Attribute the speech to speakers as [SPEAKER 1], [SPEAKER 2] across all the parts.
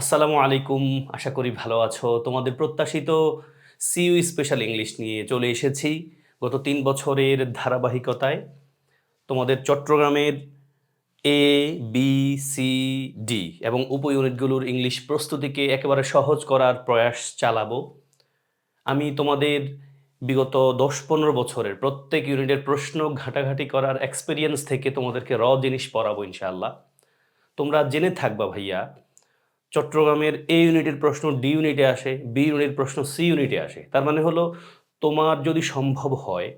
[SPEAKER 1] আসসালামু আলাইকুম, আশা করি ভালো আছো। তোমাদের প্রত্যাশিত সিইউ স্পেশাল ইংলিশ নিয়ে চলে এসেছি গত তিন বছরের ধারাবাহিকতায়। তোমাদের চট্টগ্রামের এ বি সি ডি এবং উপ ইউনিটগুলোর ইংলিশ প্রস্তুতিকে একেবারে সহজ করার প্রয়াস চালাবো। আমি তোমাদের বিগত দশ পনেরো বছরের প্রত্যেক ইউনিটের প্রশ্ন ঘাটাঘাটি করার এক্সপিরিয়েন্স থেকে তোমাদেরকে র জিনিস পড়াবো ইনশাআল্লাহ। তোমরা জেনে থাকবা ভাইয়া চট্টগ্রামের এ ইউনিটের প্রশ্ন ডি ইউনিটে আসে বি ইউনিটের প্রশ্ন সি ইউনিটে আসে। তার মানে হলো, তোমার যদি সম্ভব হয়,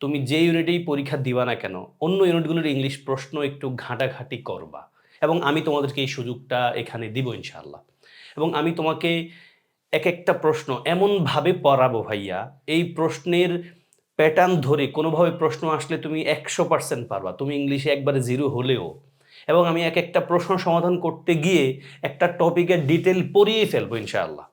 [SPEAKER 1] তুমি যে ইউনিটেই পরীক্ষা দিবা না কেন, অন্য ইউনিটগুলোর ইংলিশ প্রশ্ন একটু ঘাঁটাঘাঁটি করবা। এবং আমি তোমাদেরকে এই সুযোগটা এখানে দিব ইনশাল্লাহ এবং আমি তোমাকে এক একটা প্রশ্ন এমনভাবে পড়াবো ভাইয়া, এই প্রশ্নের প্যাটার্ন ধরে কোনোভাবে প্রশ্ন আসলে তুমি একশো পার্সেন্ট পারবা। তুমি ইংলিশে একবারে জিরো হলেও। এবং আমি এক একটা প্রশ্ন সমাধান করতে গিয়ে একটা টপিকের ডিটেল পড়িয়ে ফেলব ইনশাআল্লাহ।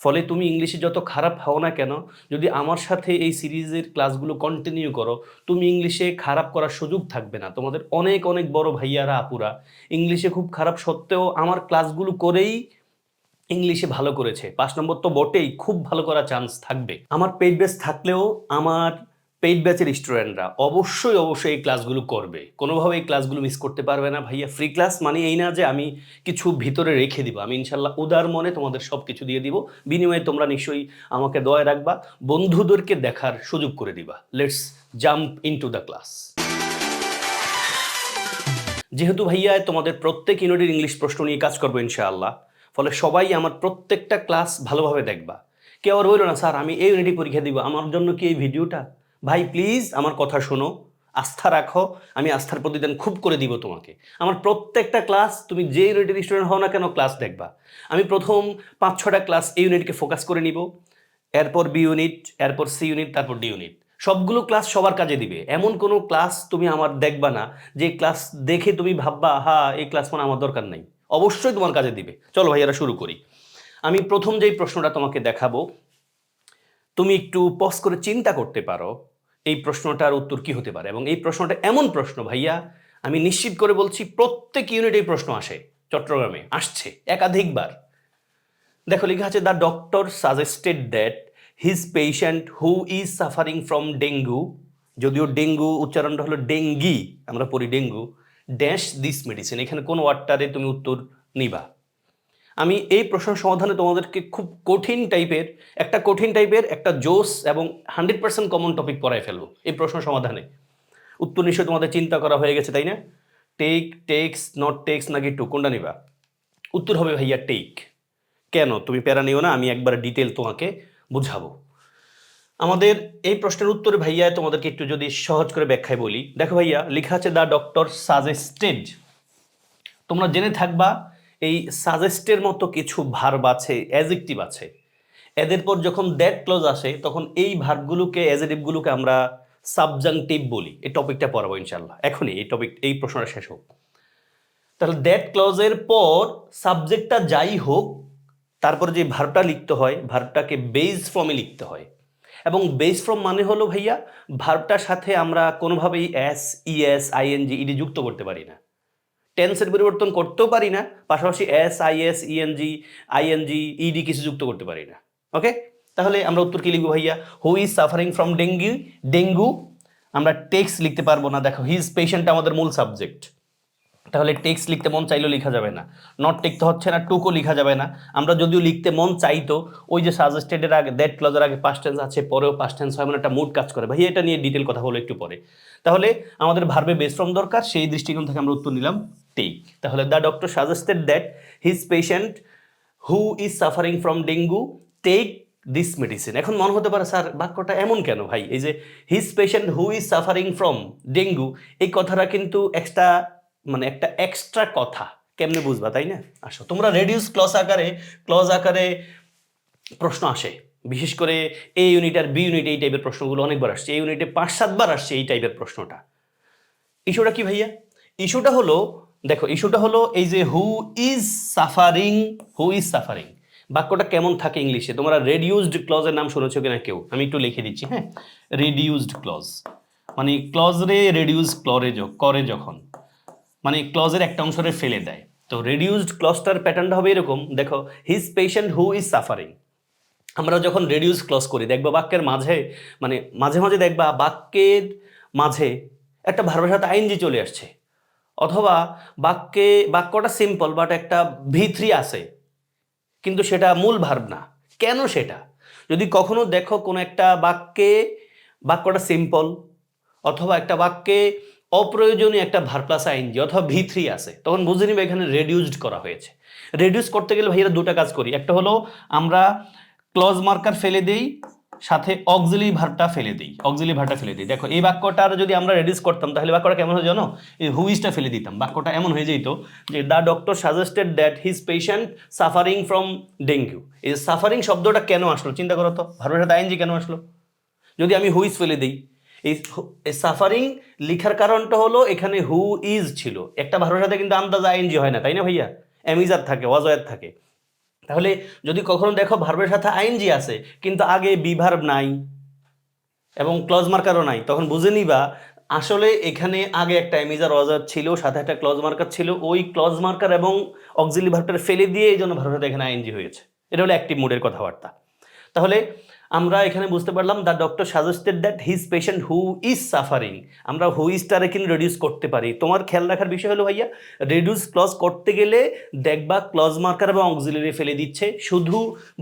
[SPEAKER 1] ফলে তুমি ইংলিশে যত খারাপ হও না কেন, যদি আমার সাথে এই সিরিজের ক্লাসগুলো কন্টিনিউ করো, তুমি ইংলিশে খারাপ করার সুযোগ থাকবে না। তোমাদের অনেক অনেক বড় ভাইয়ারা, আপুরা ইংলিশে খুব খারাপ সত্ত্বেও আমার ক্লাসগুলো করেই ইংলিশে ভালো করেছে। পাঁচ নম্বর তো বটেই, খুব ভালো করার চান্স থাকবে। আমার পেজ বেস থাকলেও আমার পেইড ব্যাচের স্টুডেন্টরা অবশ্যই অবশ্যই এই ক্লাসগুলো করবে। কোনোভাবে এই ক্লাসগুলো মিস করতে পারবে না। ভাইয়া, ফ্রি ক্লাস মানে এই না যে আমি কিছু ভিতরে রেখে দিব। আমি ইনশাল্লাহ উদার মনে তোমাদের সব কিছু দিয়ে দিব। বিনিময়ে তোমরা নিশ্চয়ই আমাকে দয়া রাখবা। বন্ধুদেরকে দেখার সুযোগ করে দিবা। Let's jump into the class যেহেতু ভাইয়া, তোমাদের প্রত্যেক ইউনিটের ইংলিশ প্রশ্ন নিয়ে কাজ করব ইনশাআল্লাহ। ফলে সবাই আমার প্রত্যেকটা ক্লাস ভালোভাবে দেখবা। কেউ আর বলল না, স্যার, আমি এই ইউনিটে পরীক্ষা দিব। আমার জন্য কি এই ভিডিওটা? ভাই প্লিজ আমার কথা শোনো, আস্থা রাখো, আমি আস্থার প্রতিদান খুব করে দিব তোমাকে। আমার প্রত্যেকটা ক্লাস তুমি যে ইউনিটের স্টুডেন্ট হও না কেন ক্লাস দেখবা। আমি প্রথম পাঁচ ছটা ক্লাস এই ইউনিটকে ফোকাস করে নিব। এরপর বি ইউনিট এরপর সি ইউনিট তারপর ডি ইউনিট সবগুলো ক্লাস সবার কাজে দিবে। এমন কোনো ক্লাস তুমি আমার দেখবা না, যে ক্লাস দেখে তুমি ভাববা হা এই ক্লাস মানে আমার দরকার নাই। অবশ্যই তোমার কাজে দিবে। চলো ভাই ভাইয়ারা শুরু করি। আমি প্রথম যেই প্রশ্নটা তোমাকে দেখাবো, তুমি একটু পজ করে চিন্তা করতে পারো। এই প্রশ্নটার উত্তর কি হতে পারে? এবং এই প্রশ্নটা এমন প্রশ্ন, ভাইয়া, আমি নিশ্চিত করে বলছি প্রত্যেক ইউনিট এই প্রশ্ন আসে, চট্টগ্রামে আসছে একাধিকবার। দেখো, লেখা আছে the doctor suggested that his patient who is suffering from dengue যদিও ডেঙ্গু উচ্চারণটা হলো ডেঙ্গি আমরা পড়ি ডেঙ্গু ড্যাশ দিস মেডিসিন এখানে কোন ওয়ার্ডটারে তুমি উত্তর নিবা? আমি এই প্রশ্ন সমাধানে তোমাদেরকে খুব কঠিন টাইপের, একটা কঠিন টাইপের, একটা জোস এবং হান্ড্রেড পার্সেন্ট কমন টপিক পড়ায় ফেলব এই প্রশ্ন সমাধানে। উত্তর নিশ্চয় তোমাদের চিন্তা করা হয়ে গেছে, তাই না? টেক টেক্স নট টেক্স নাকি টু কোনটা নিবা? উত্তর হবে ভাইয়া টেক কেন? তুমি প্যারা নিও না, আমি একবার ডিটেল তোমাকে বুঝাবো। আমাদের এই প্রশ্নের উত্তরে ভাইয়া তোমাদেরকে একটু যদি সহজ করে ব্যাখ্যায় বলি, দেখো ভাইয়া, লেখা আছে দ্য ডক্টর সাজেস্টেড তোমরা জেনে থাকবা এই সাজেস্টের মতো কিছু ভার্ব আছে অ্যাজেক্টিভ আছে। এদের পর যখন দ্যাট ক্লোজ আসে, তখন এই ভার্বগুলোকে অ্যাজেটিভগুলোকে আমরা সাবজাংটিভ বলি। এই টপিকটা পড়াবো ইনশাল্লাহ এখনই এই টপিক এই প্রশ্নটা শেষ হোক। তাহলে দ্যাট ক্লজের পর সাবজেক্টটা যাই হোক, তারপরে যে ভার্বটা লিখতে হয় ভার্বটাকে বেস ফর্মে লিখতে হয়। এবং বেস ফর্ম মানে হলো ভাইয়া ভার্বটার সাথে আমরা কোনোভাবেই এস ইএস আইএনজি ইডি যুক্ত করতে পারি না। টেন্সের পরিবর্তন করতেও পারি না, পাশাপাশি S I IS ENG ING ED কিছু যুক্ত করতে পারি না ওকে তাহলে আমরা উত্তর কি লিখব ভাইয়া? Who is suffering from dengue dengue আমরা টেক্স লিখতে পারব না, দেখো হিজ পেশেন্ট আমাদের মূল সাবজেক্ট তাহলে টেক্সট লিখতে মন চাইলেও লেখা যাবে না। নট টেক্সট হচ্ছে না টুকও লেখা যাবে না। আমরা যদিও লিখতে মন চাইতো, ওই যে সাজেস্টেডের আগে দ্যাট ক্লজের আগে পাস্ট টেন্স আছে, পরেও পাস্ট টেন্স হয় মানে একটা মুড কাজ করে। ভাই এটা নিয়ে ডিটেল কথা হলো একটু পরে। তাহলে আমাদের ভার্বে বেশ্রম দরকার, সেই দৃষ্টিকোণ থেকে আমরা উত্তর নিলাম টেক তাহলে the doctor suggested that his patient who is suffering from dengue take this medicine এখন মনে হতে পারে, স্যার, বাক্যটা এমন কেন ভাই? এই যে his patient who is suffering from dengue এই কথাটা কিন্তু এক্সট্রা মানে একটা এক্সট্রা কথা। কেমনে বুঝবা, তাই না? আসো, তোমরা রেডিউস ক্লস আকারে ক্লজ আকারে প্রশ্ন আসে। বিশেষ করে এ ইউনিট আর বি ইউনিট এই টাইপের প্রশ্নগুলো অনেকবার আসছে। এই ইউনিটে পাঁচ সাতবার আসছে এই টাইপের প্রশ্নটা। ইস্যুটা কি ভাইয়া? ইস্যুটা হলো, দেখো ইস্যুটা হলো এই যে who is suffering who is suffering বাক্যটা কেমন থাকে ইংলিশে? তোমরা রেডিউসড ক্লজের নাম শুনেছো কিনা কেউ? আমি একটু লিখে দিচ্ছি হ্যাঁ? রেডিউসড ক্লজ মানে ক্লজ রে রেডিউস ক্লরে করে যখন। মানে ক্লজের একটা অংশরে ফেলে দেয়। তো রেডিউসড ক্লসটার প্যাটার্নটা হবে এরকম, দেখো his patient who is suffering আমরা যখন রেডিউস ক্লস করি, দেখবা বাক্যের মাঝে মানে মাঝে মাঝে দেখবা বাক্যের মাঝে একটা ভার্বের সাথে আইনজি চলে আসছে। অথবা বাক্যে, বাক্যটা সিম্পল বাট একটা ভি থ্রি আছে। কিন্তু সেটা মূল ভার্ব না। কেন সেটা? যদি কখনো দেখো কোনো একটা বাক্যে, বাক্যটা সিম্পল অথবা একটা বাক্যে অপ্রয়োজনীয় একটা ভার প্লাস আইনজি অথবা ভি থ্রি আছে, তখন বুঝে নিবে এখানে রেডিউসড করা হয়েছে। রেডিউস করতে গেলে ভাইয়েরা দুটো কাজ করি। একটা হলো আমরা ক্লজ মার্কার ফেলে দিই, সাথে অক্সিলি ভার্বটা ফেলে দিই। অক্সিলি ভার্বটা ফেলে দিই। দেখো, এই বাক্যটার যদি আমরা রেডিউস করতাম, তাহলে বাক্যটা কেমন হয়ে জানো? এই হুইজটা ফেলে দিতাম। বাক্যটা এমন হয়ে যেত যে the doctor suggested that his patient suffering from dengue এই সাফারিং শব্দটা কেন আসলো? চিন্তা করো তো। ভার্বের সাথে আইনজি কেন আসলো? যদি আমি হুইজ ফেলে দিই এই সাফারিং লিখার কারণটা হলো এখানে হু ইজ ছিল। একটা ভার্বের সাথে কিন্তু আন্দাজ আইনজি হয় না, তাই না ভাইয়া? অ্যামিজার থাকে ওয়াজয়াত থাকে। তাহলে যদি কখনো দেখো ভার্বের সাথে আইনজি আছে, কিন্তু আগে বিভার্ব নাই এবং ক্লজ মার্কারও নাই, তখন বুঝে নিবা আসলে এখানে আগে একটা অ্যামিজার ওয়াজার ছিল, সাথে একটা ক্লজ মার্কার ছিল, ওই ক্লজ মার্কার এবং অক্সিলি ভার্বটা ফেলে দিয়ে এই জন্য ভার্বের সাথে এখানে আইনজি হয়েছে। এটা হলো অ্যাক্টিভ মুডের কথাবার্তা। তাহলে আমরা এখানে বুঝতে পারলাম the doctor suggested that his patient who is suffering আমরা হু ইজটারে কিন্তু রেডিউস করতে পারি। তোমার খেয়াল রাখার বিষয় হলো ভাইয়া রেডিউস ক্লজ করতে গেলে দেখবা ক্লজ মার্কার এবং অক্সিলারি ফেলে দিচ্ছে, শুধু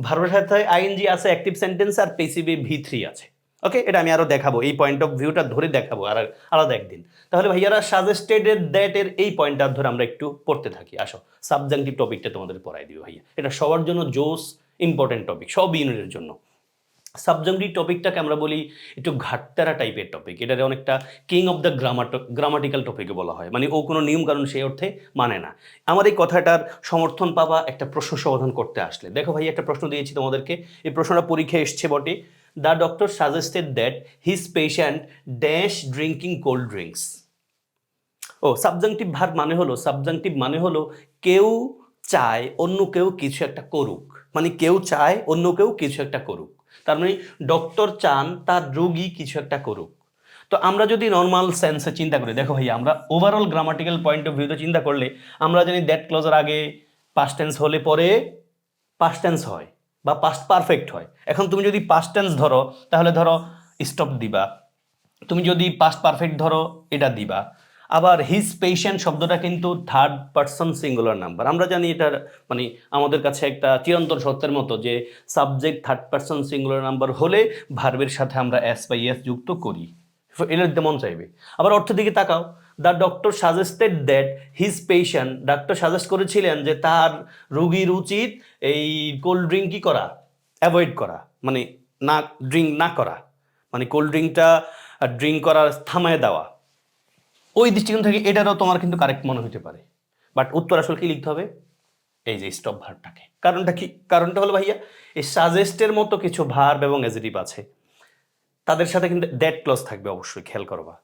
[SPEAKER 1] ভার্বের সাথে আইএনজি আছে অ্যাক্টিভ সেন্টেন্স আর পেসিভে ভি থ্রি আছে। ওকে এটা আমি আরও দেখাবো, এই পয়েন্ট অফ ভিউটা ধরে দেখাবো, আর আলাদা একদিন। তাহলে ভাইয়ারা সাজেস্টেডের দ্যাটের এই পয়েন্টটা ধরে আমরা একটু পড়তে থাকি। আসো সাবজেক্টিভ টপিকটা তোমাদের পড়াই দিও ভাইয়া। এটা সবার জন্য জোস ইম্পর্টেন্ট টপিক সব ইউনিটের জন্য। সাবজেক্টিভ টপিকটাকে আমরা বলি একটু ঘাটতারা টাইপের টপিক এটারে অনেকটা king of the grammat grammatical টপিকে বলা হয়। মানে ও কোনো নিয়ম কারণ সেই অর্থে মানে না। আমার এই কথাটার সমর্থন পাবা একটা প্রশ্ন সমাধান করতে আসলে। দেখো ভাই, একটা প্রশ্ন দিয়েছি তোমাদেরকে। এই প্রশ্নটা পরীক্ষায় এসছে বটে। The doctor suggested that his patient dash drinking cold drinks O subjunctive verb মানে হলো সাবজাংটিভ মানে হলো কেউ চায় অন্য কেউ কিছু একটা করুক। মানে কেউ চায় অন্য কেউ কিছু একটা করুক। তার মানে ডক্টর চান তার রোগী কিছু একটা করুক। তো আমরা যদি নর্মাল সেন্সে চিন্তা করি, দেখো ভাইয়া, আমরা ওভারঅল গ্রামাটিক্যাল পয়েন্ট অফ ভিউতে চিন্তা করলে আমরা জানি দ্যাট ক্লোজার আগে পাস্ট টেন্স হলে পরে পাস্ট টেন্স হয় বা পাস্ট পারফেক্ট হয়। এখন তুমি যদি পাস্ট টেন্স ধরো, তাহলে ধরো স্টপ দিবা। তুমি যদি পাস্ট পারফেক্ট ধরো, এটা দিবা। আবার হিজ পেশেন্ট শব্দটা কিন্তু থার্ড পার্সন সিঙ্গুলার নাম্বার আমরা জানি এটার মানে আমাদের কাছে একটা চিরন্তন সত্যের মতো যে subject third person singular number হলে ভার্বের সাথে আমরা এস বাই এস যুক্ত করি। এটা দিতে মন চাইবে। আবার অর্থ দিকে তাকাও। The doctor suggested that his patient doctor suggest করেছিলেন যে তার রোগীর উচিত এই কোল্ড ড্রিঙ্ক কী করা অ্যাভয়েড করা মানে না ড্রিঙ্ক না করা। মানে কোল্ড ড্রিঙ্কটা ড্রিঙ্ক করার থামায় দেওয়া। ওই দৃষ্টিকোণ থেকে এটারও তোমার কিন্তু কারেক্ট মনে হতে পারে। বাট উত্তর আসলে কি লিখতে হবে? এই যে স্টপ ভার্বটাকে কারণটা কি? কারণটা হলো ভাইয়া, এই সাজেস্টের মতো কিছু ভার্ব এবং এজিটিভ আছে। তাদের সাথে কিন্তু দ্যাট ক্লজ থাকবে অবশ্যই, খেয়াল করবা।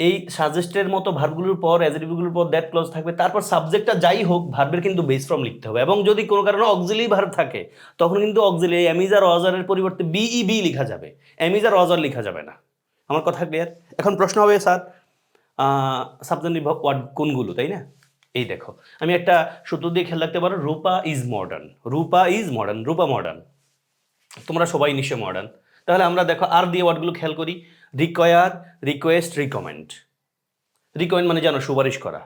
[SPEAKER 1] এই সাজেস্টের মতো ভার্বগুলোর পর অ্যাজিটিভগুলোর পর দ্যাট ক্লজ থাকবে। তারপর সাবজেক্টটা যাই হোক ভার্বের কিন্তু বেস ফর্ম লিখতে হবে। এবং যদি কোনো কারণে অক্সিলি ভার্ব থাকে, তখন কিন্তু অক্সিলি অ্যামিজার অজারের পরিবর্তে বিই বি লিখা যাবে। অ্যামিজার অজার লিখা যাবে না। আমার কথা ক্লিয়ার এখন প্রশ্ন হবে, স্যার সাবজেক্টিভ ওয়ার্ড কোনগুলো, তাই না? এই দেখো, আমি একটা সূত্র দিয়ে খেয়াল রাখতে পারো, Rupa is modern. Rupa is modern, Rupa modern. তোমরা সবাই নিশ্চয় মডার্ন। তাহলে আমরা দেখো, আর দিয়ে ওয়ার্ডগুলো খেয়াল করি। রিকোয়ার রিকোয়েস্ট রিকমেন্ড রিকমেন্ড মানে জানো, সুপারিশ করা।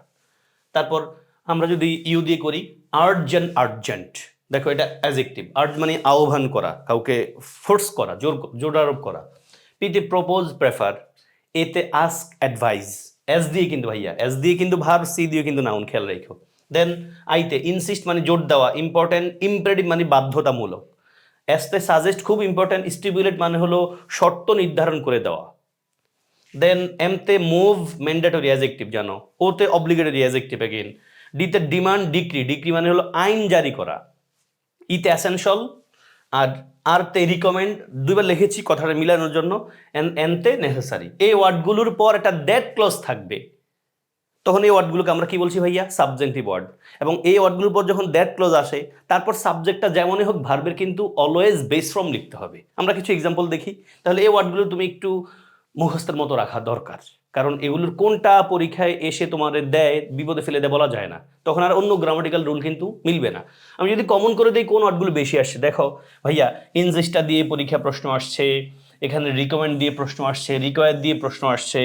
[SPEAKER 1] তারপর আমরা যদি ইউ দিয়ে করি আর্জেন্ট আর্জেন্ট দেখো, এটা অ্যাজেক্টিভ আর্জ মানে আহ্বান করা, কাউকে ফোর্স করা, জোর জোর আরোপ করা পিতে প্রপোজ প্রেফার এতে আস্ক অ্যাডভাইস এস দিয়ে কিন্তু ভাইয়া এস দিয়ে কিন্তু ভার সি দিয়ে কিন্তু নাউন খেয়াল রেখো। দেন আইতে ইনসিস্ট মানে জোর দেওয়া ইম্পর্টেন্ট ইম্পারেটিভ মানে বাধ্যতামূলক। এসতে সাজেস্ট খুব ইম্পর্টেন্ট স্টিপুলেট মানে হলো শর্ত নির্ধারণ করে দেওয়া। দেন এমতে মুভ ম্যান্ডেটরি অ্যাজেক্টিভ জানো। ওতে অব্লিগেটরি অ্যাজেক্টিভ এগেন ডিতে ডিমান্ড ডিক্রি ডিক্রি মানে হলো আইন জারি করা। ইতে অ্যাসেনশাল আর আর তে রিকমেন্ড দুইবার লিখেছি কথাটা মিলানোর জন্য এনতে নেসেসারি এই ওয়ার্ডগুলোর পর একটা দ্যাট ক্লজ থাকবে। তখন এই ওয়ার্ডগুলোকে আমরা কি বলছি ভাইয়া? সাবজেক্টিভ ওয়ার্ড এবং এই ওয়ার্ডগুলোর পর যখন দ্যাট ক্লোজ আসে, তারপর সাবজেক্টটা যেমনই হোক ভার্বের কিন্তু অলওয়েজ বেস ফ্রম লিখতে হবে। আমরা কিছু এক্সাম্পল দেখি। তাহলে এই ওয়ার্ডগুলো তুমি একটু মুখস্থের মতো রাখা দরকার। কারণ এগুলোর কোনটা পরীক্ষায় এসে তোমাদের দেয়, বিপদে ফেলে দেয় বলা যায় না। তখন আর অন্য গ্রামাটিক্যাল রুল কিন্তু মিলবে না। আমি যদি কমন করে দিই, কোন ওয়ার্ডগুলো বেশি আসছে? দেখো, ভাইয়া ইনজেস্টা দিয়ে পরীক্ষা প্রশ্ন আসছে, এখানে রিকমেন্ড দিয়ে প্রশ্ন আসছে রিকোয়ার দিয়ে প্রশ্ন আসছে,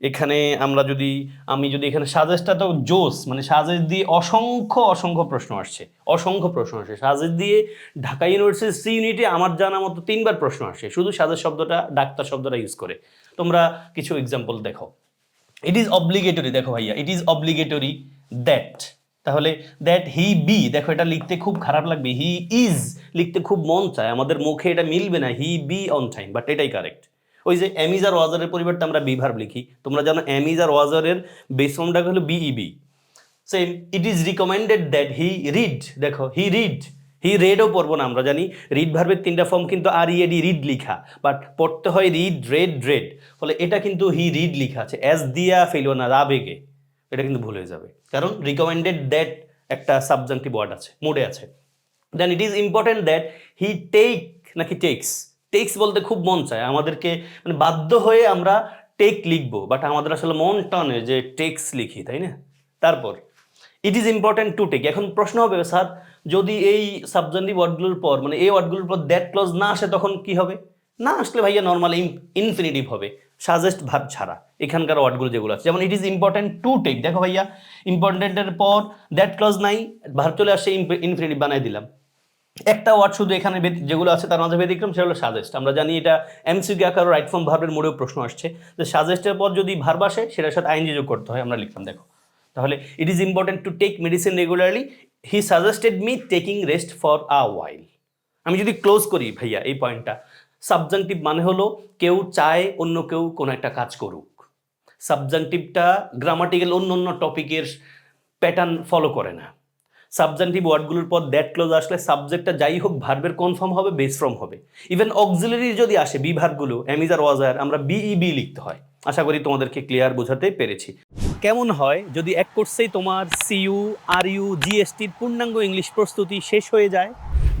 [SPEAKER 1] এখানে আমরা যদি, আমি যদি এখানে সাজেস্টটা তো জোস মানে সাজেস্ট দিয়ে অসংখ্য অসংখ্য প্রশ্ন আসছে, অসংখ্য প্রশ্ন আসছে। সাজেস্ট দিয়ে ঢাকা ইউনিভার্সিটি সি ইউনিটে আমার জানা মতো তিনবার প্রশ্ন আসছে শুধু সাজেস্ট শব্দটা ডাক্তার শব্দটা ইউজ করে। তোমরা কিছু এক্সাম্পল দেখো। ইট ইজ অব্লিগেটরি দেখো ভাইয়া ইট ইজ অব্লিগেটরি দ্যাট তাহলে দ্যাট হি বি দেখো এটা লিখতে খুব খারাপ লাগবে হি ইজ লিখতে খুব মন চায়, আমাদের মুখে এটা মিলবে না he be on time but এটাই কারেক্ট ওই যে অ্যামিজ আর ওয়াজারের পরিবর্তে আমরা বি ভার্ব লিখি, তোমরা জানো অ্যামিজ আর ওয়াজারের বেস ফর্মটা হলো বিইবি same it is recommended that he read দেখো হি রিড হি রেডও পড়ব না আমরা, জানি? রিড ভার্বের তিনটা ফর্ম কিন্তু আর ইএডি রিড লিখা বাট পড়তে হয় রিড রেড রেড ফলে এটা কিন্তু হি রিড লিখা আছে অ্যাজ দিয়া ফেলো না রাবেগে এটা কিন্তু ভুল হয়ে যাবে। কারণ রিকমেন্ডেড দ্যাট একটা সাবজেক্টিভ ওয়ার্ড আছে, মোডে আছে। Then it is important that he take নাকি টেক্স টেক্স বলতে খুব মন চায়। আমাদেরকে মানে বাধ্য হয়ে আমরা টেক লিখব বাট আমাদের আসলে মন টানে যে টেক্স লিখি, তাই না? তারপর it is important to take এখন প্রশ্ন হবে, স্যার যদি এই সাবজেন্টিভ ওয়ার্ডগুলোর পর মানে এই ওয়ার্ডগুলোর পর দ্যাট ক্লজ না আসে, তখন কি হবে? না আসলে ভাইয়া নর্মাল ইনফিনিটিভ হবে। সাজেস্ট ভাব, ছাড়া। এখানকার ওয়ার্ডগুলো যেগুলো আছে। যেমন it is important to take দেখো ভাইয়া ইম্পর্টেন্টের পর দ্যাট ক্লজ নাই ভাব চলে আসে ইনফিনিটিভ বানাই দিলাম। একটা ওয়ার্ড শুধু এখানে যেগুলো আছে, তার মাঝে ব্যতিক্রম, সেটা হলো সাজেস্ট আমরা জানি এটা এমসিকিউ আকার রাইট ফর্ম ভার্বের মোড়েও প্রশ্ন আসছে। যে সাজেস্টের পর যদি ভার্ব আসে, সেটার সাথে আইনজি যোগ করতে হয়, আমরা লিখলাম, দেখো। তাহলে it is important to take medicine regularly he suggested me taking rest for a while আমি যদি ক্লোজ করি ভাইয়া এই পয়েন্টটা সাবজেক্টিভ মানে হলো কেউ চায় অন্য কেউ কোনো একটা কাজ করুক। সাবজেক্টিভটা গ্রামাটিক্যাল অন্য অন্য টপিকের প্যাটার্ন ফলো করে না। সাবজেক্টিভ ওয়ার্ডগুলোর পর দ্যাট ক্লোজ আসলে সাবজেক্টটা যাই হোক ভার্বের কনফার্ম হবে বেস ফ্রম হবে। ইভেন অক্সিলারি যদি আসে বি ভার্বগুলো অ্যামিজার ওয়াজার আমরা বিইবি লিখতে হয়। আশা করি তোমাদেরকে ক্লিয়ার বোঝাতে পেরেছি। কেমন হয়? যদি এক কোর্সেই তোমার সিইউ আর ইউ জিএসটির পূর্ণাঙ্গ ইংলিশ প্রস্তুতি শেষ হয়ে যায়,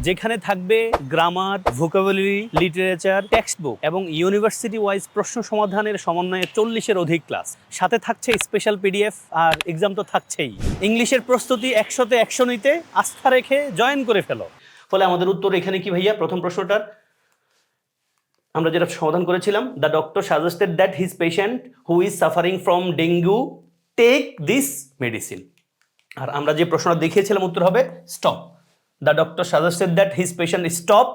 [SPEAKER 1] যেখানে থাকবে grammar vocabulary literature textbook এবং ইউনিভার্সিটি ওয়াইজ প্রশ্ন সমাধানের সমন্বয়ে চল্লিশের অধিক ক্লাস সাথে থাকছে স্পেশাল পিডিএফ আর এক্সাম তো থাকছেই। ইংলিশের প্রস্তুতি একশোতে একশো নিতে আস্থা রেখে জয়েন করে ফেলো। ফলে আমাদের উত্তর এখানে কি ভাইয়া? প্রথম প্রশ্নটার। আমরা যেটা সমাধান করেছিলাম the doctor suggested that his patient who is suffering from dengue take this medicine আর আমরা যে প্রশ্নটা দেখিয়েছিলাম উত্তর হবে stop the doctor suggested that his patient stop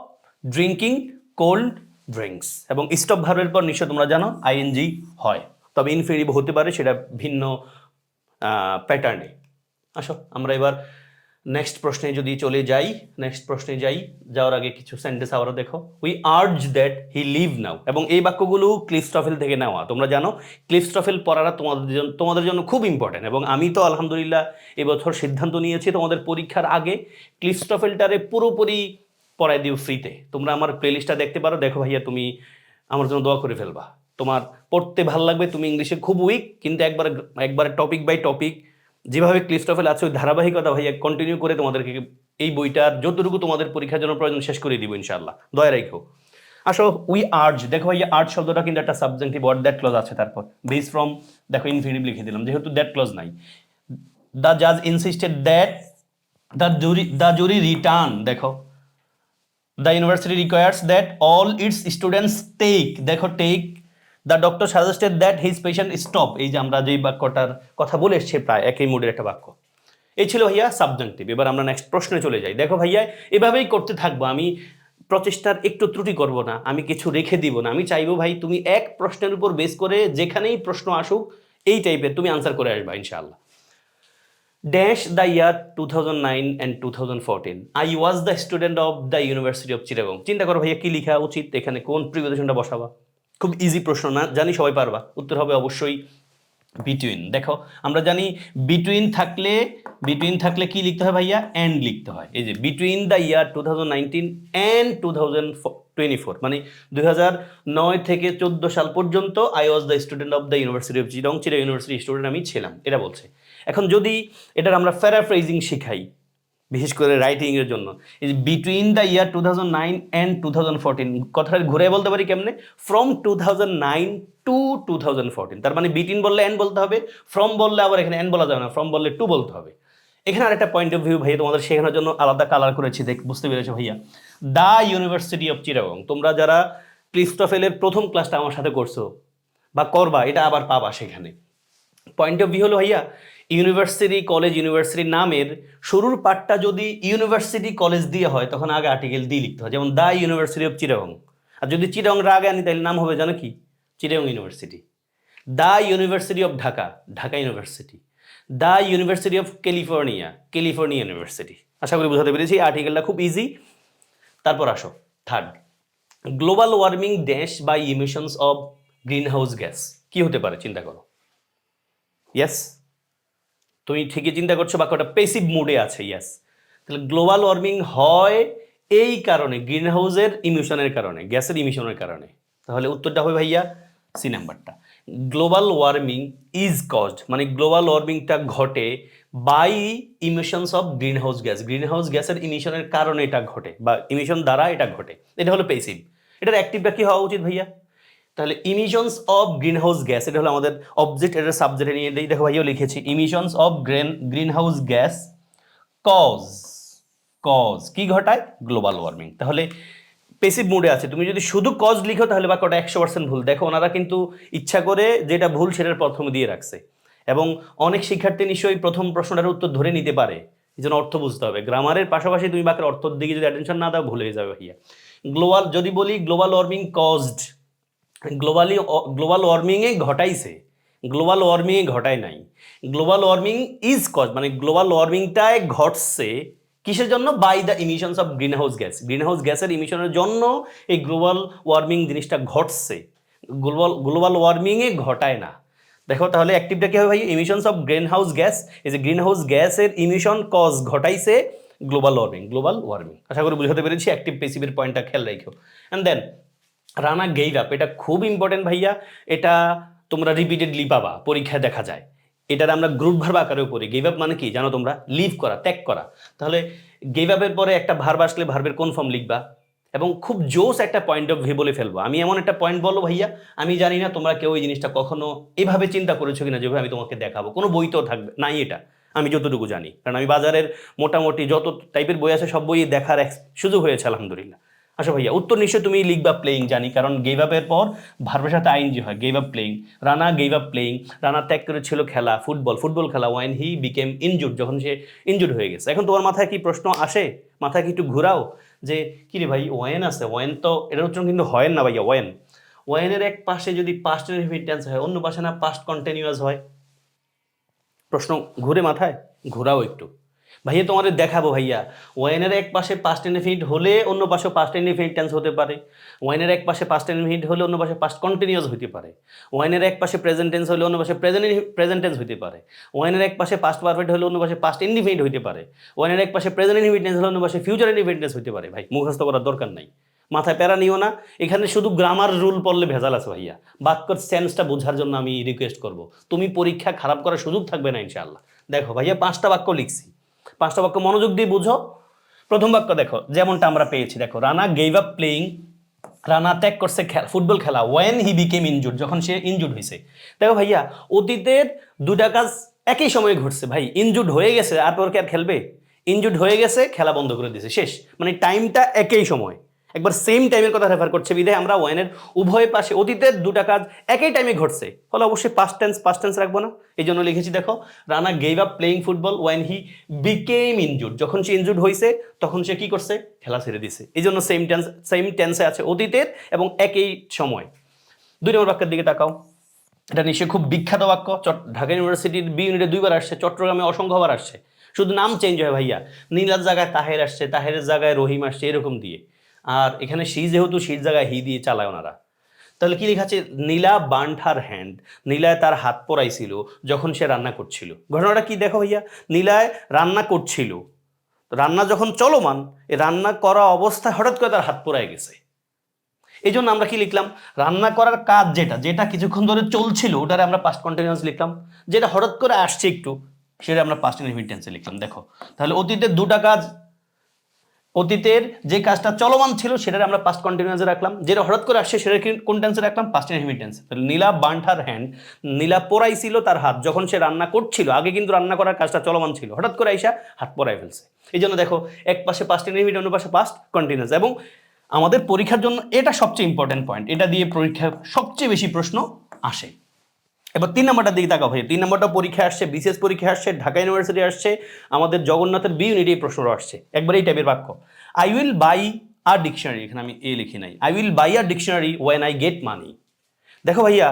[SPEAKER 1] drinking cold drinks এবং স্টপ ভার্বের পর নিশ্চয় তোমরা জানো আইএনজি হয়। তবে ইনফিনিটিভ হতে পারে, সেটা ভিন্ন প্যাটার্নে আসো, আমরা এবার নেক্সট প্রশ্নে যদি চলে যাই নেক্সট প্রশ্নে যাই, যাওয়ার আগে কিছু সেন্টেন্স আবারও দেখো। We urge that he leave now এবং এই বাক্যগুলো ক্লিফস্টফেল থেকে নেওয়া। তোমরা জানো ক্লিফস্টফেল পড়াটা তোমাদের জন্য তোমাদের জন্য খুব ইম্পর্টেন্ট এবং আমি তো আলহামদুলিল্লাহ এবছর সিদ্ধান্ত নিয়েছি তোমাদের পরীক্ষার আগে ক্লিফস্টফেলটারে পুরোপুরি পড়াই দিও ফ্রিতে তোমরা আমার প্লেলিস্টটা দেখতে পারো। দেখো ভাইয়া, তুমি আমার জন্য দোয়া করে ফেলবা। তোমার পড়তে ভালো লাগবে, তুমি ইংলিশে খুব উইক কিন্তু একবার একবার টপিক বাই টপিক যেভাবে ক্লিস্টফেল আছে, ওই ধারাবাহিকতা ভাইয়া কন্টিনিউ করে তোমাদেরকে এই বইটার যতটুকু তোমাদের পরীক্ষার জন্য প্রয়োজন শেষ করে দিব ইনশাআল্লাহ। দয়া রেখো আসো উই আর্জ দেখো ভাইয়া আর্জ শব্দটা কিন্তু একটা সাবজেক্টিভ ওয়ার্ড দ্যাট ক্লজ আছে তারপর। বেস ফ্রম দেখো ইনফিনিটিভ লিখে দিলাম, যেহেতু দ্যাট ক্লজ নাই। দ্য জাজ insisted that the jury the jury return দেখো। The university requires that all its students take দেখো take the doctor suggested that his patient stop এই যে আমরা যেই বাক্যটার কথা বলে এসছি, প্রায় একই মুডের একটা বাক্য। এই ছিল ভাইয়া সাবজেক্টিভ এবার আমরা নেক্সট প্রশ্নে চলে যাই। দেখো ভাইয়া, এভাবেই করতে থাকব। আমি প্রচেষ্টার একটু ত্রুটি করব না। আমি কিছু রেখে দিব না। আমি চাইব ভাই, তুমি এক প্রশ্নের উপর বেস করে যেখানেই প্রশ্ন আসুক, এই টাইপের তুমি আনসার করে আসবা, ইনশাআল্লাহ। Dash the year two thousand nine and two thousand fourteen I was the student of the university of Chittagong চিন্তা করো ভাইয়া, কি লেখা উচিত? এখানে কোন প্রিপোজিশনটা বসাবা? খুব ইজি প্রশ্ন না, জানি সবাই পারবা। উত্তর হবে অবশ্যই বিটুইন দেখো, আমরা জানি বিটুইন থাকলে বিটুইন থাকলে কি লিখতে হয় ভাইয়া? অ্যান্ড লিখতে হয়। এই যে between the year two thousand nineteen and two thousand four মানে দুই হাজার নয় থেকে চোদ্দ সাল পর্যন্ত I was the student of the university of চিরং চিরা ইউনিভার্সিটি স্টুডেন্ট আমি ছিলাম, এটা বলছে। এখন যদি এটার আমরা প্যারাফ্রেজিং শিখাই বিশেষ করে রাইটিংয়ের জন্য। এই যে between the year two thousand nine and two thousand fourteen কথাটা ঘুরে বলতে পারি কেমনে? From two thousand nine to two thousand fourteen তার মানে বিটুইন বললে এন বলতে হবে ফ্রম বললে আবার এখানে এন বলা যাবে না ফ্রম বললে টু বলতে হবে। এখানে আরেকটা পয়েন্ট অফ ভিউ ভাইয়া, তোমাদের শেখানোর জন্য আলাদা কালার করেছি, দেখ, বুঝতে পেরেছ ভাইয়া? দ্য ইউনিভার্সিটি অফ চিরাগং তোমরা যারা ক্রিস্টোফেলের প্রথম ক্লাসটা আমার সাথে করছ বা করবা, এটা আবার পাবা সেখানে। পয়েন্ট অফ ভিউ হলো ভাইয়া ইউনিভার্সিটি কলেজ ইউনিভার্সিটি নামের শুরুর পার্টটা যদি ইউনিভার্সিটি কলেজ দিয়ে হয়, তখন আগে আর্টিকেল দিয়ে লিখতে হয়। যেমন দ্য ইউনিভার্সিটি অফ চিরাগং আর যদি চিরাগংর আগে আনি, তাহলে নাম হবে জানো কি? Chittagong university. The university of Dhaka. Dhaka university. The university of California. California university. আশা করি বোঝাতে পেরেছি আর্টিকেলটা খুব ইজি তারপর আসো third global warming dash by emissions of greenhouse gas কি হতে পারে, চিন্তা করো। ইয়েস তুমি ঠিকই চিন্তা করছ বাক্যটা পেসিভ মুডে আছে ইয়াস তাহলে গ্লোবাল ওয়ার্মিং হয় এই কারণে গ্রিন হাউসের ইমিশনের কারণে গ্যাসের ইমিশনের কারণে। তাহলে উত্তরটা হবে ভাইয়া সি নাম্বারটা গ্লোবাল ওয়ার্মিং ইজ কজড মানে গ্লোবাল ওয়ার্মিংটা ঘটে by emissions of greenhouse gas greenhouse গ্যাসের ইমিশনের কারণে এটা ঘটে, বা ইমিশন দ্বারা এটা ঘটে। এটা হলো পেসিভ এটার অ্যাক্টিভটা কি হওয়া উচিত ভাইয়া? তাহলে emissions of green house gas এটা হলো আমাদের অবজেক্ট এটা সাবজেক্টে নিয়ে দেখো। ভাইও লিখেছি emissions of green greenhouse gas cause cause কি ঘটায়? গ্লোবাল ওয়ার্মিং তাহলে পেসিভ মুডে আছে। তুমি যদি শুধু কজ লিখো, তাহলে বাক্যটা একশো পার্সেন্ট ভুল। দেখো, ওনারা কিন্তু ইচ্ছা করে যেটা ভুল, সেটার প্রথমে দিয়ে রাখছে। এবং অনেক শিক্ষার্থী নিশ্চয়ই প্রথম প্রশ্নটার উত্তর ধরে নিতে পারে। এই জন্য অর্থ বুঝতে হবে। গ্রামারের পাশাপাশি তুমি বাক্যের অর্থর দিকে যদি অ্যাটেনশন না দাও, ভুল হয়ে যাবে ভাইয়া। গ্লোবাল যদি বলি global warming caused globally global ওয়ার্মিংয়ে ঘটাইছে। গ্লোবাল ওয়ার্মিংয়ে ঘটায় নাই। গ্লোবাল ওয়ার্মিং ইজ কজ মানে গ্লোবাল ওয়ার্মিংটায় ঘটছে কিসের জন্য? By the emissions of greenhouse gas greenhouse গ্যাসের ইমিশনের জন্য এই গ্লোবাল ওয়ার্মিং জিনিসটা ঘটছে। গ্লোবাল গ্লোবাল ওয়ার্মিংয়ে ঘটায় না। দেখো তাহলে অ্যাক্টিভটা কি হবে ভাই? Emissions of green house gas এই যে গ্রিন হাউস গ্যাসের ইমিশন কজ ঘটাইছে গ্লোবাল ওয়ার্মিং গ্লোবাল ওয়ার্মিং আশা করি বুঝাতে পেরেছি অ্যাক্টিভ পেসিভের পয়েন্টটা খেয়াল রাখো and then Rana gave up এটা খুব ইম্পর্টেন্ট ভাইয়া। এটা তোমরা রিপিটেডলি পাবা, পরীক্ষায় দেখা যায়। এটার আমরা গ্রুপ ভার্ব আকারেও পড়ি। গেভ আপ মানে কি? জানো তোমরা? লিভ করা, ত্যাগ করা। তাহলে গেভ আপের পরে একটা ভার্ব আসলে ভার্বের কোন ফর্ম লিখবা? এবং খুব জোস একটা পয়েন্ট অফ ভিউ বলে ফেলব। আমি এমন একটা পয়েন্ট বলো ভাইয়া, আমি জানি না তোমরা কেউ এই জিনিসটা কখনো এভাবে চিন্তা করেছ কিনা যেভাবে আমি তোমাকে দেখাবো। কোনো বই তো থাকবে, নাই এটা। আমি যতটুকু জানি। কারণ আমি বাজারের মোটামুটি যত টাইপের বই আছে, সব বই দেখার এক সুযোগ হয়েছে, আলহামদুলিল্লাহ। আচ্ছা ভাইয়া, উত্তর নিশ্চয় তুমি লিখবা প্লেইং জানি, কারণ গেভ আপের পর ভার্বের সাথে আইনজি হয় gave up playing Rana gave up playing Rana ত্যাগ করেছিল খেলা ফুটবল ফুটবল খেলা ওয়াইন হি বিকেম ইনজুড যখন সে ইনজুড হয়ে গেছে। এখন তোমার মাথায় কি প্রশ্ন আসে? মাথায় কি একটু ঘুরাও? যে কি রে ভাই ওয়েন আছে? ওয়েন তো এটার উচ্চারণ কিন্তু হয় না ভাইয়া ওয়েন ওয়েনের এক পাশে যদি পাস্ট টেন্স হয়, অন্য পাশে না পাস্ট কন্টিনিউয়াস হয়? প্রশ্ন ঘুরে মাথায়? ঘোরাও একটু। ভাইয়া, তোমাদের দেখাবো ভাইয়া। ওয়াইনের এক পাশে পাস্ট ইনফিনিট হলে অন্য পাশে পাস্ট ইনফিনিট টেন্স হতে পারে। ওয়াইনের এক পাশে পাস্ট ইনফিনিট হলে অন্য পাশে পাস্ট কন্টিনিউয়াস হতে পারে। ওয়াইনের এক পাশে প্রেজেন্ট টেন্স হলে অন্য পাশে প্রেজেন্ট প্রেজেন্ট টেন্স হতে পারে। ওয়াইনের এক পাশে পাস্ট পারফেক্ট হলে অন্য পাশে পাস্ট ইনডিফিনিট হতে পারে। ওয়াইনের এক পাশে প্রেজেন্ট ইনডিফিনিট টেন্স হলে অন্য পাশে ফিউচার ইনডিফিনিট টেন্স হতে পারে। ভাই, মুখস্থ করার দরকার নাই। মাথায় প্যারা নিও না। এখানে শুধু গ্রামার রুল পড়লে ভেজাল আছে ভাইয়া। বাক্যর সেন্সটা বোঝার জন্য আমি রিকোয়েস্ট করব। তুমি পরীক্ষা খারাপ করার সুযোগ থাকবে না ইনশাআল্লাহ। দেখো ভাইয়া, পাঁচটা বাক্য লিখছি। পাঁচটা বাক্য মনোযোগ দিয়ে বুঝো। প্রথম বাক্য দেখো, যেমনটা আমরা পেয়েছি। দেখো, Rana gave up playing Rana ত্যাগ করছে খেলা, ফুটবল খেলা ওয়েন হি বিকেম ইনজুড যখন সে ইনজুড হয়েছে। দেখো ভাইয়া, অতীতের দুটা কাজ একই সময়ে ঘটছে ভাই। ইনজুড হয়ে গেছে আর তোর কে আর খেলবে? ইনজুড হয়ে গেছে, খেলা বন্ধ করে দিয়েছে, শেষ। মানে টাইমটা একই সময়। একবার সেম টাইমের কথা রেফার করছে বিধায় আমরা ওয়াইনের উভয় পাশে অতীতের দুটা কাজ একই টাইমে ঘটছে। ফলে অবশ্যই পাস্ট টেন্স পাস্ট টেন্স রাখব না। এই জন্য লিখেছি, দেখো, Rana gave up playing football when he became injured যখন সে ইনজুড হয়েছে তখন সে কি করছে? খেলা ছেড়ে দিছে। এই জন্য সেম টেন্স সেম টেন্সে আছে অতীতের এবং একই সময়। দুই নম্বর বাক্যের দিকে তাকাও। এটা নিশ্চয়ই খুব বিখ্যাত বাক্য। ঢাকা ইউনিভার্সিটির বি ইউনিটে দুইবার আসছে, চট্টগ্রামে অসংখ্যবার আসছে। শুধু নাম চেঞ্জ হয় ভাইয়া। নীলার জায়গায় তাহের আসছে তাহের জায়গায় রহিম আসছে, এরকম দিয়ে। আর এখানে শি যেহেতু শীর জায়গায় হি দিয়ে চালায় ওনারা। তাহলে কি লেখা আছে? নীলা বার্ন হ্যান্ড নীলায় তার হাত পরাইছিল যখন সে রান্না করছিল। ঘটনাটা কি দেখো ভাইয়া? নীলায় রান্না করছিল। রান্না যখন চলমান এই রান্না করা অবস্থায় হঠাৎ করে তার হাত পোড়ায় গেছে। এই জন্য আমরা কি লিখলাম? রান্না করার কাজ যেটা যেটা কিছুক্ষণ ধরে চলছিল, ওটারে আমরা পাস্ট কন্টিনিউয়াস লিখলাম। যেটা হঠাৎ করে আসছে একটু, সেটা আমরা পাস্ট ইনডিফিনিট টেন্সে লিখলাম। দেখো, তাহলে অতীতের দুটা কাজ অতীতের যে কাজটা চলমান ছিল সেটা আমরা পাস্ট কন্টিনিউয়াসে রাখলাম। যেটা হঠাৎ করে আসছে সেটা কোন টেন্সে রাখলাম? পাস্ট ইনডিফিনিট টেন্সে নীলা বান্ঠার হ্যান্ড নীলা পোড়াইছিল তার হাত যখন সে রান্না করছিল, আগে কিন্তু রান্না করার কাজটা চলমান ছিল। হঠাৎ করে আইসা হাত পরাই ফেলছে। এই জন্য দেখো, এক পাশে পাস্ট ইনডিফিনিট অন্য পাশে পাস্ট কন্টিনিউয়াস এবং আমাদের পরীক্ষার জন্য এটা সবচেয়ে ইম্পর্টেন্ট পয়েন্ট এটা দিয়ে পরীক্ষার সবচেয়ে বেশি প্রশ্ন আসে। এবার তিন নম্বরটার দিকে তাকাও ভাই তিন নম্বরটা পরীক্ষা আসছে বিশেষ পরীক্ষা আসছে, ঢাকা ইউনিভার্সিটি আসছে, আমাদের জগন্নাথের বি ইউনিটি প্রশ্নটা আসছে। একবার এই টাইপের বাক্য। I will buy a dictionary এখানে আমি এ লিখি নাই। I will buy a dictionary when I get money দেখো ভাইয়া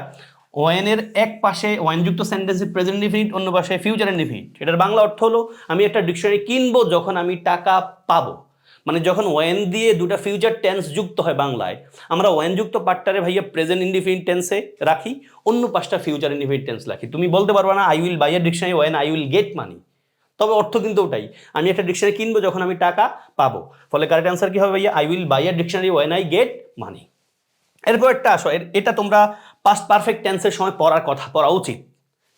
[SPEAKER 1] ওয়েনের এক পাশে ওয়াইনযুক্ত সেন্টেন্সে প্রেজেন্ট ইনডিফিনিট অন্য পাশে ফিউচার ইনডিফিনিট এটার বাংলা অর্থ হলো, আমি একটা ডিকশনারি কিনবো যখন আমি টাকা পাবো। মানে যখন ওয়েন দিয়ে দুটা ফিউচার টেন্স যুক্ত হয় বাংলায়, আমরা ওয়েন যুক্ত পার্টটারে ভাইয়া প্রেজেন্ট ইনডিফিনিট টেন্সে রাখি, অন্য পাঁচটা ফিউচার ইনডিফিনিট টেন্স রাখি। তুমি বলতে পারবে না I will buy a dictionary when I will get money তবে অর্থ কিন্তু ওটাই, আমি একটা ডিকশনারি কিনবো যখন আমি টাকা পাবো। ফলে কারেক্ট অ্যান্সার কি হবে ভাইয়া? I will buy a dictionary when I get money এরপর একটা আসো এটা তোমরা পাস্ট পারফেক্ট টেন্সের সময় পড়ার কথা, পড়া উচিত।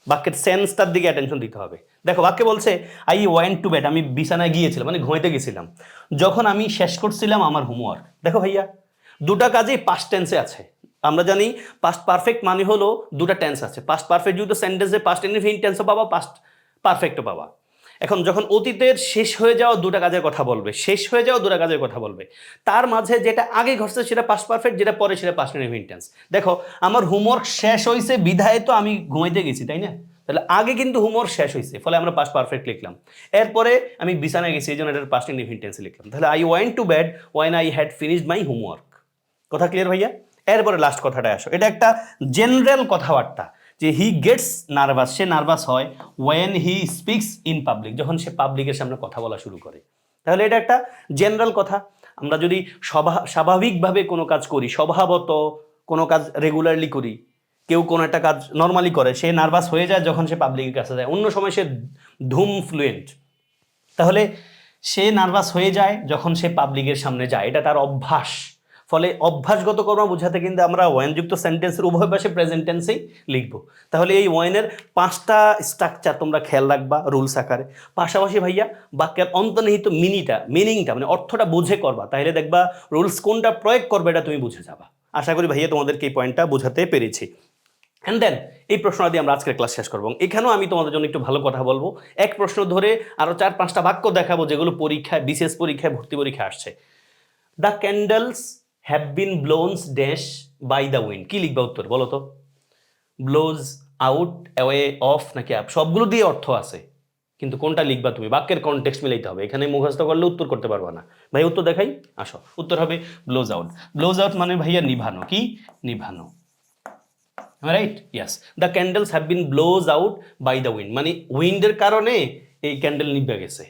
[SPEAKER 1] বাক্যের সেন্সটার দিকে অ্যাটেনশন দিতে হবে। দেখো, বাক্যে বলছে আই ওয়েন্ট টু বেড আমি বিছানায় গিয়েছিলাম মানে ঘুমাইতে গেছিলাম। যখন আমি শেষ করছিলাম আমার হোমওয়ার্ক দেখো ভাইয়া, দুটা কাজেই পাস্ট টেন্সে আছে। আমরা জানি পাস্ট পারফেক্ট মানে হলো দুটা টেন্স আছে। পাস্ট পারফেক্ট যদি সেন্টেন্সে পাস্ট ইনফিনিট টেন্সও পাবা পাস্ট পারফেক্টও পাবা। এখন যখন অতীতের শেষ হয়ে যাওয়া দুটা কাজের কথা বলবে, শেষ হয়ে যাওয়া দুটা কাজের কথা বলবে, তার মাঝে যেটা আগে ঘটছে সেটা পাস পারফেক্ট যেটা পরে সেটা পাস্ট ইনফিনিটেন্স দেখো, আমার হোমওয়ার্ক শেষ হয়েছে বিধায় তো আমি ঘুমাইতে গেছি, তাই না? তাহলে আগে কিন্তু হোমওয়ার্ক শেষ হয়েছে ফলে আমরা পাস্ট পারফেক্ট লিখলাম। এরপরে আমি বিছানায় গেছি, এই জন্য এটার পাস্ট ইনফিনিটেন্স লিখলাম। তাহলে I want to bed when I had finished my homework কথা ক্লিয়ার ভাইয়া? এরপরে লাস্ট কথাটা আসো। এটা একটা জেনারেল কথাবার্তা। যে হি গেটস নার্ভাস সে নার্ভাস হয় when he speaks in public যখন সে পাবলিকের সামনে কথা বলা শুরু করে। তাহলে এটা একটা জেনারেল কথা। আমরা যদি স্বভা স্বাভাবিকভাবে কোনো কাজ করি, স্বভাবত কোনো কাজ রেগুলারলি করি, কেউ কোনো একটা কাজ নর্মালি করে, সে নার্ভাস হয়ে যায় যখন সে পাবলিকের কাছে যায়। অন্য সময় সে ধুম ফ্লুয়েন্ট তাহলে সে নার্ভাস হয়ে যায় যখন সে পাবলিকের সামনে যায়। এটা তার অভ্যাস। ফলে অভ্যাসগত কর্ম বোঝাতে কিন্তু আমরা ওয়াইনযুক্ত সেন্টেন্সের উভয় পাশে প্রেজেন্ট টেন্সেই লিখব। তাহলে এই ওয়াইনের পাঁচটা স্ট্রাকচার তোমরা খেয়াল রাখবা রুলস আকারে। পাশাপাশি ভাইয়া, বাক্যের অন্তর্নিহিত মিনিটা মিনিংটা মানে অর্থটা বুঝে করবা। তাহলে দেখবা রুলস কোনটা প্রয়োগ করবে এটা তুমি বুঝে যাবা। আশা করি ভাইয়া তোমাদেরকে এই পয়েন্টটা বোঝাতে পেরেছি। অ্যান্ড দেন এই প্রশ্ন দিয়ে আমরা আজকের ক্লাস শেষ করব। এখানেও আমি তোমাদের জন্য একটু ভালো কথা বলব। এক প্রশ্ন ধরে আরও চার পাঁচটা বাক্য দেখাবো যেগুলো পরীক্ষায়, বিশেষ পরীক্ষায়, ভর্তি পরীক্ষা আসছে। The candles have been blown dash by the wind কি লিখবা উত্তর, বলো তো? ব্লোজ আউট অ্যাওয়ে অফ নাকি আপ সবগুলো দিয়ে অর্থ আছে, কিন্তু কোনটা লিখবা তুমি? বাক্যের কনটেক্সট মিলাইতে হবে। এখানে মুখস্থ করলে উত্তর করতে পারবা না। ভাই, উত্তর দেখাই? আসো। উত্তর হবে ব্লোজ আউট ব্লোজ আউট মানে ভাইয়া নিভানো। কি? নিভানো। Right yes the candles have been blows out by the wind মানে উইন্ডের কারণে এই ক্যান্ডেল নিভে গেছে।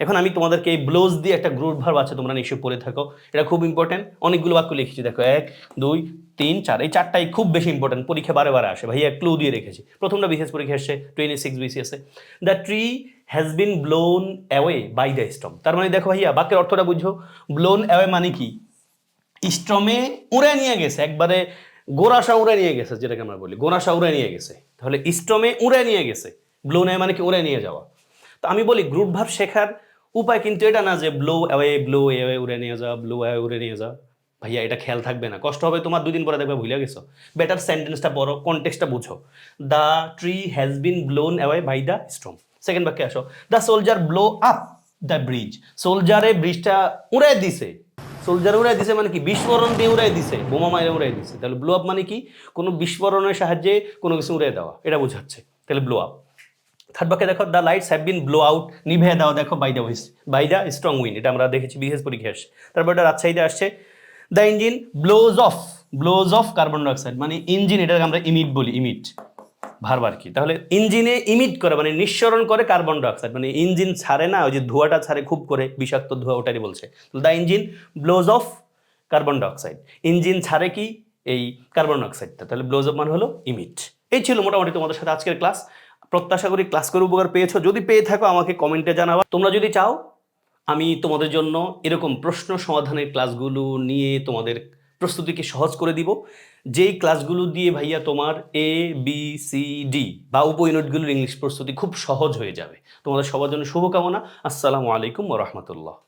[SPEAKER 1] এখন আমি তোমাদেরকে এই ব্লোজ দিয়ে একটা গ্রুপ ভার্ব আছে, তোমরা নিশ্চয়ই পড়ে থাকো। এটা খুব ইম্পর্টেন্ট অনেকগুলো বাক্য লিখেছি, দেখো, এক, দুই, তিন, চার, এই চারটাই খুব বেশি ইম্পর্টেন্ট পরীক্ষা বারে বারে আসে, ভাইয়া ক্লু দিয়ে রেখেছি। প্রথমটা বিশেষ পরীক্ষা এসছে twenty six বিসিএসে the tree has been blown away by the storm তার মানে দেখো ভাইয়া, বাক্যের অর্থটা বুঝো। ব্লোন অ্যাওয়ে মানে কি? স্ট্রমে উড়ে নিয়ে গেছে, একবারে গোড়াশা উড়ে নিয়ে গেছে, যেটাকে আমরা বলি। গোড়াশা উড়ে নিয়ে গেছে। তাহলে স্ট্রমে উড়ে নিয়ে গেছে। ব্লো নেয় মানে কি? উড়ে নিয়ে যাওয়া। তো আমি বলি গ্রুপ ভাব শেখার উপায় কিন্তু এটা না যে ব্লো অ্যাওয়ে ব্লো অ্যাওয়ে উড়ে নিয়ে যাওয়া ব্লো অ্যাওয়ে উড়ে নিয়ে যাওয়া ভাইয়া, এটা খেয়াল থাকবে না। কষ্ট হবে তোমার দুদিন পরে দেখবে ভুলে গেছো। বেটার সেন্টেন্সটা পড়ো কনটেক্সটটা বুঝো। The tree has been blown away by the storm second বাক্যে আসো। The soldier blow up the bridge সোলজারে ব্রিজটা উড়ে দিছে। সোলজার উড়াই দিছে মানে কি? বিস্ফোরণ দিয়ে উড়াই দিছে। বোমা মাইরে উড়াই দিছে। তাহলে ব্লো আপ মানে কি? কোনো বিস্ফোরণের সাহায্যে কোনো কিছু উড়াই দেওয়া। এটা বোঝাচ্ছে। তাহলে ব্লো আপ থার্ড বাক্যে দেখো the lights have been blow out নিভে দাও, দেখো বাই দ্য উইস বাই দ্য স্ট্রং উইন এটা আমরা দেখেছি বিশেষ পরীক্ষা আসছে তারপর এটা রাজশাহীতে আসছে the engine blows off blows off carbon dioxide মানে ইঞ্জিন এটাকে আমরা ইমিট বলি ইমিট ভারবার কি। তাহলে ইঞ্জিনে ইমিট করে মানে নিঃসরণ করে কার্বন ডাইঅক্সাইড মানে ইঞ্জিন ছাড়ে না, ওই যে ধোঁয়াটা ছাড়ে, খুব করে বিষাক্ত ধোঁয়া, ওটারই বলছে। The engine blows off carbon dioxide engine ছাড়ে কি? এই কার্বন ডাইঅক্সাইডটা তাহলে ব্লোজ অফ মানে হলো ইমিট এই ছিল মোটামুটি তোমাদের সাথে আজকের ক্লাস প্রত্যাশা করি ক্লাস করে উপকার পেয়েছ। যদি পেয়ে থাকো, আমাকে কমেন্টে জানাবা। তোমরা যদি চাও, আমি তোমাদের জন্য এরকম প্রশ্ন সমাধানের ক্লাসগুলো নিয়ে তোমাদের প্রস্তুতিকে সহজ করে দিব। যেই ক্লাসগুলো দিয়ে ভাইয়া তোমার এ বি সি ডি বা উপ ইউনিটগুলোর ইংলিশ প্রস্তুতি খুব সহজ হয়ে যাবে। তোমাদের সবার জন্য শুভকামনা। আসসালামু আলাইকুম রহমতুল্লাহ।